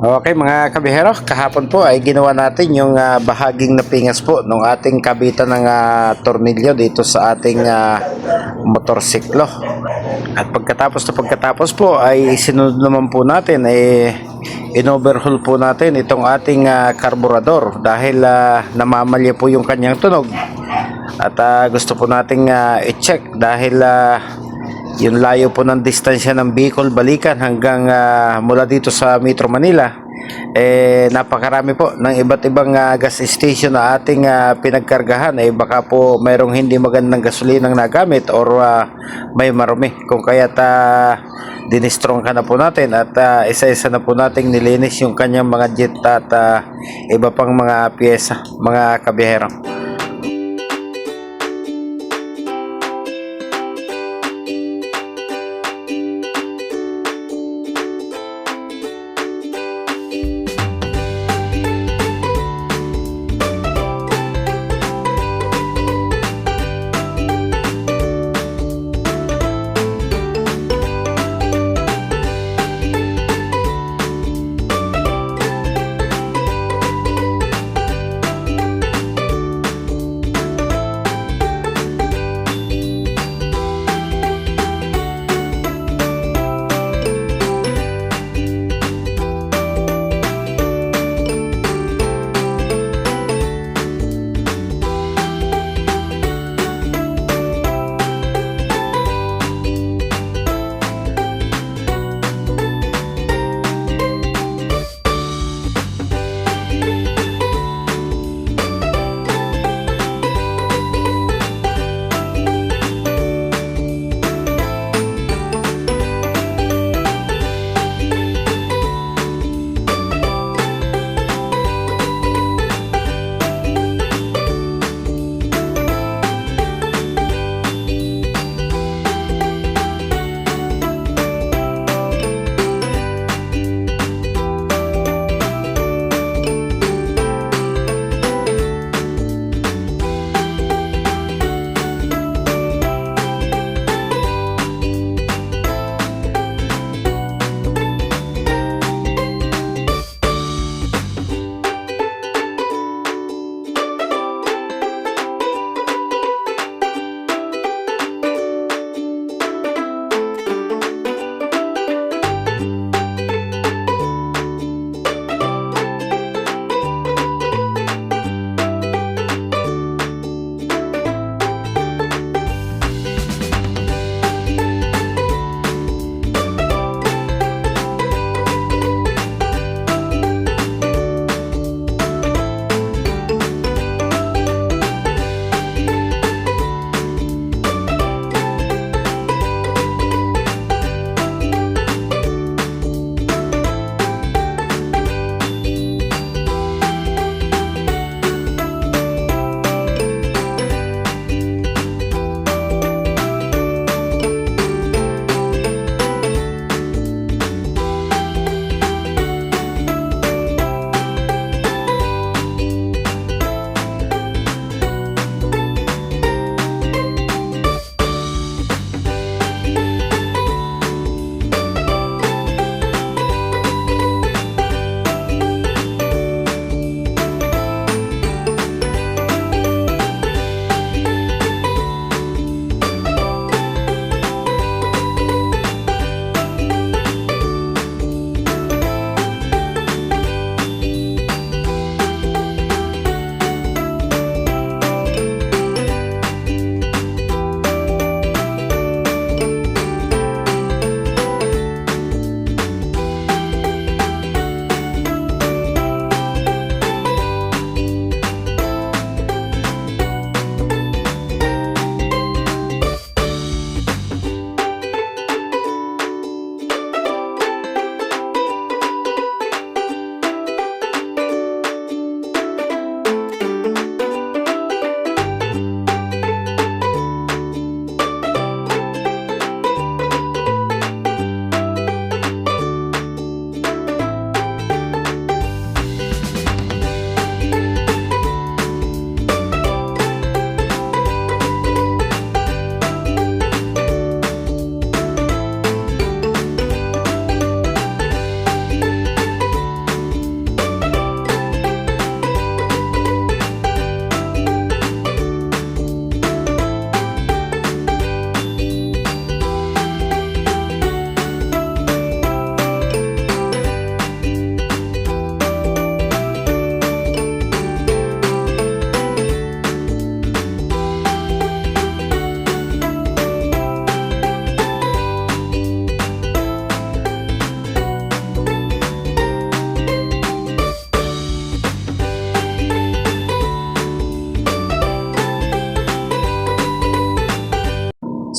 Okay mga kabihero, kahapon po ay ginawa natin yung ah, bahaging napingas po ng ating kabitan ng ah, tornilyo dito sa ating ah, motorsiklo. At pagkatapos na pagkatapos po ay sinunod naman po natin ay in-overhaul po natin itong ating ah, karburador dahil ah, namamalya po yung kanyang tunog. At ah, gusto po nating ah, i-check dahil ah, yung layo po ng distansya ng Bicol Balikan hanggang ah, mula dito sa Metro Manila eh napakarami po ng iba't ibang ah, gas station na ating ah, pinagkargahan. Eh baka po mayroong hindi magandang gasolinang nagamit or ah, may marumi. Kung kaya ta dinistrong ka na po natin at ah, isa-isa na po nating nilinis yung kanyang mga jet at ah, iba pang mga pyesa mga kabihero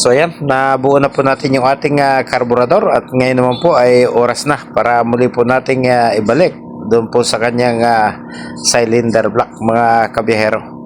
So ayan, nabuo na po natin yung ating ah, karburador at ngayon naman po ay oras na para muli po nating ah, ibalik doon po sa kanyang ah, cylinder block mga kabiyahero.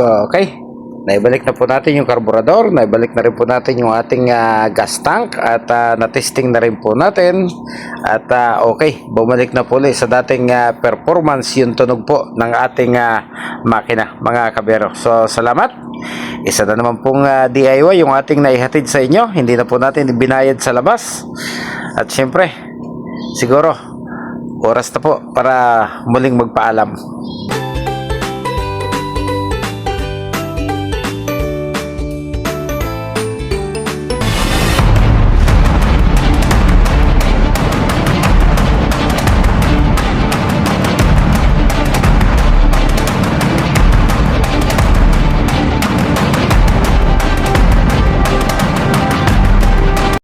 So, okay. Naibalik na po natin yung karburador, naibalik na rin po natin yung ating ah, gas tank at ah, na-testing na rin po natin. At ah, okay, bumalik na po ulit sa dating ah, performance yung tunog po ng ating ah, makina, mga kabero. So, salamat. Isa na naman pong ah, DIY yung ating naihatid sa inyo. Hindi na po natin binayad sa labas. At syempre, siguro, oras na po para muling magpaalam.